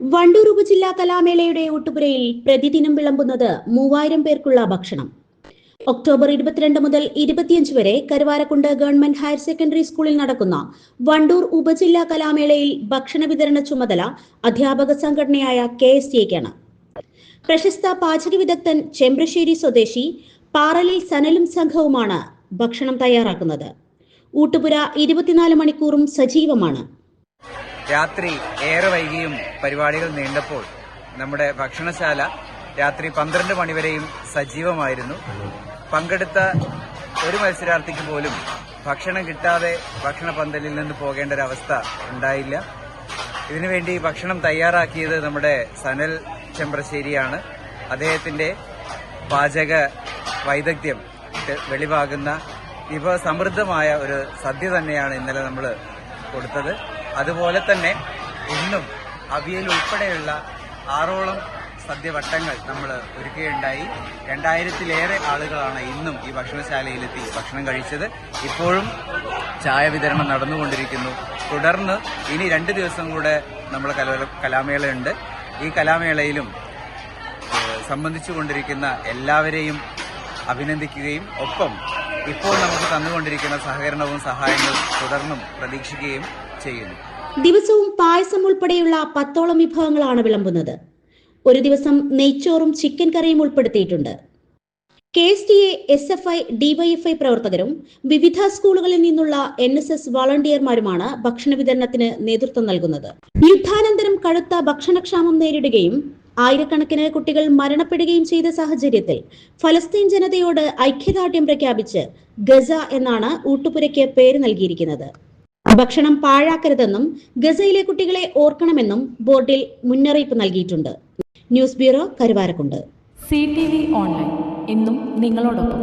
Wandoor ഉപജില്ലാ കലാമേളയുടെ ഊട്ടുപുരയിൽ പ്രതിദിനം വിളമ്പുന്നത് മൂവായിരം പേർക്കുള്ള ഭക്ഷണം. ഒക്ടോബർ ഇരുപത്തിരണ്ട് മുതൽ ഇരുപത്തിയഞ്ച് വരെ കരുവാരക്കുണ്ട് ഗവൺമെന്റ് ഹയർ സെക്കൻഡറി സ്കൂളിൽ നടക്കുന്ന വണ്ടൂർ ഉപജില്ലാ കലാമേളയിൽ ഭക്ഷണ വിതരണ ചുമതല അധ്യാപക സംഘടനയായ കെ എസ് ടിക്കാണ് പ്രശസ്ത പാചക വിദഗ്ധൻ ചെമ്പ്രശ്ശേരി സ്വദേശി പാറലിൽ സനലും സംഘവുമാണ് ഭക്ഷണം തയ്യാറാക്കുന്നത്. ഊട്ടുപുര ഇരുപത്തിനാല് മണിക്കൂറും സജീവമാണ്. രാത്രി ഏറെ വൈകിയും പരിപാടികൾ നീണ്ടപ്പോൾ നമ്മുടെ ഭക്ഷണശാല രാത്രി പന്ത്രണ്ട് മണിവരെയും സജീവമായിരുന്നു. പങ്കെടുത്ത ഒരു മത്സരാർത്ഥിക്ക് പോലും ഭക്ഷണം കിട്ടാതെ ഭക്ഷണ പന്തലിൽ നിന്ന് പോകേണ്ട ഒരവസ്ഥ ഉണ്ടായില്ല. ഇതിനുവേണ്ടി ഭക്ഷണം തയ്യാറാക്കിയത് നമ്മുടെ സനൽ ചെമ്പ്രശ്ശേരിയാണ്. അദ്ദേഹത്തിന്റെ പാചക വൈദഗ്ധ്യം വെളിവാകുന്ന വിഭവസമൃദ്ധമായ ഒരു സദ്യ തന്നെയാണ് ഇന്നലെ നമ്മൾ കൊടുത്തത്. അതുപോലെ തന്നെ ഇന്നും അവിയൽ ഉൾപ്പെടെയുള്ള ആറോളം സദ്യവട്ടങ്ങൾ നമ്മൾ ഒരുക്കുകയുണ്ടായി. രണ്ടായിരത്തിലേറെ ആളുകളാണ് ഇന്നും ഈ ഭക്ഷണശാലയിലെത്തി ഭക്ഷണം കഴിച്ചത്. ഇപ്പോഴും ചായ വിതരണം നടന്നുകൊണ്ടിരിക്കുന്നു. തുടർന്ന് ഇനി രണ്ട് ദിവസം കൂടെ നമ്മൾ കല- കലാമേളയുണ്ട്. ഈ കലാമേളയിലും സംബന്ധിച്ചു സംബന്ധിച്ചുകൊണ്ടിരിക്കുന്ന എല്ലാവരെയും അഭിനന്ദിക്കുകയും ഒപ്പം ഇപ്പോൾ നമുക്ക് തന്നുകൊണ്ടിരിക്കുന്ന സഹകരണവും സഹായങ്ങളും തുടർന്നും പ്രതീക്ഷിക്കുകയും ചെയ്യുന്നു. ദിവസവും പായസം ഉൾപ്പെടെയുള്ള പത്തോളം വിഭവങ്ങളാണ് വിളമ്പുന്നത്. ഒരു ദിവസം നെയ്ച്ചോറും ചിക്കൻ കറിയും ഉൾപ്പെടുത്തിയിട്ടുണ്ട്. K S T S F I DYFI പ്രവർത്തകരും വിവിധ സ്കൂളുകളിൽ നിന്നുള്ള എൻ എസ് എസ് വളണ്ടിയർമാരുമാണ് ഭക്ഷണ വിതരണത്തിന് നേതൃത്വം നൽകുന്നത്. യുദ്ധാനന്തരം കടുത്ത ഭക്ഷണക്ഷാമം നേരിടുകയും ആയിരക്കണക്കിന് കുട്ടികൾ മരണപ്പെടുകയും ചെയ്ത സാഹചര്യത്തിൽ ഫലസ്തീൻ ജനതയോട് ഐക്യദാർഢ്യം പ്രഖ്യാപിച്ച് ഗസ എന്നാണ് ഊട്ടുപുരയ്ക്ക് പേര് നൽകിയിരിക്കുന്നത്. ഭക്ഷണം പാഴാക്കരുതെന്നും ഗസയിലെ കുട്ടികളെ ഓർക്കണമെന്നും ബോർഡിൽ മുന്നറിയിപ്പ് നൽകിയിട്ടുണ്ട്. News bureau Karuvarakundu. C T V online. ഇന്നും നിങ്ങളോടൊപ്പം.